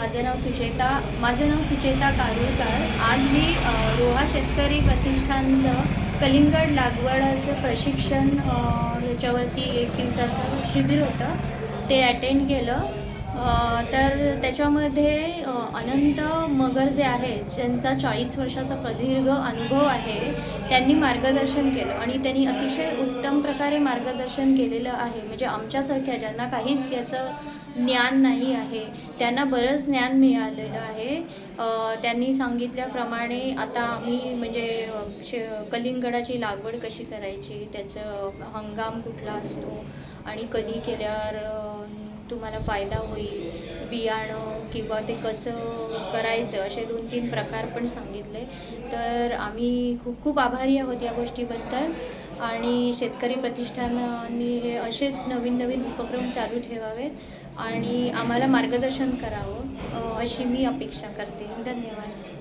माझं नाव सुचेता माझं नाव सुचेता कारुळकर. आज मी रोहा शेतकरी प्रतिष्ठानचं कलिंगड लागवडाचं प्रशिक्षण ह्याच्यावरती एक दिवसाचं शिबिर होतं. ते अटेंड केलं. तर त्याच्यामध्ये अनंत मगर जे आहे ज्यांचा चाळीस वर्षाचा प्रदीर्घ अनुभव आहे त्यांनी मार्गदर्शन केलं. आणि त्यांनी अतिशय उत्तम प्रकारे मार्गदर्शन केलेलं आहे. म्हणजे आमच्यासारख्या ज्यांना काहीच याचं ज्ञान नाही आहे त्यांना बरंच ज्ञान मिळालेलं आहे. त्यांनी सांगितल्याप्रमाणे आता आम्ही म्हणजे श कलिंगडाची लागवड कशी करायची त्याचं हंगाम कुठला असतो आणि कधी केल्यावर तुम्हाला फायदा होईल बियाणं किंवा ते कसं करायचं असे दोन तीन प्रकार पण सांगितले. तर आम्ही खूप खूप आभारी आहोत या गोष्टीबद्दल. आणि शेतकरी प्रतिष्ठानांनी हे असेच नवीन नवीन उपक्रम चालू ठेवावेत आणि आम्हाला मार्गदर्शन करावं अशी मी अपेक्षा करते. धन्यवाद.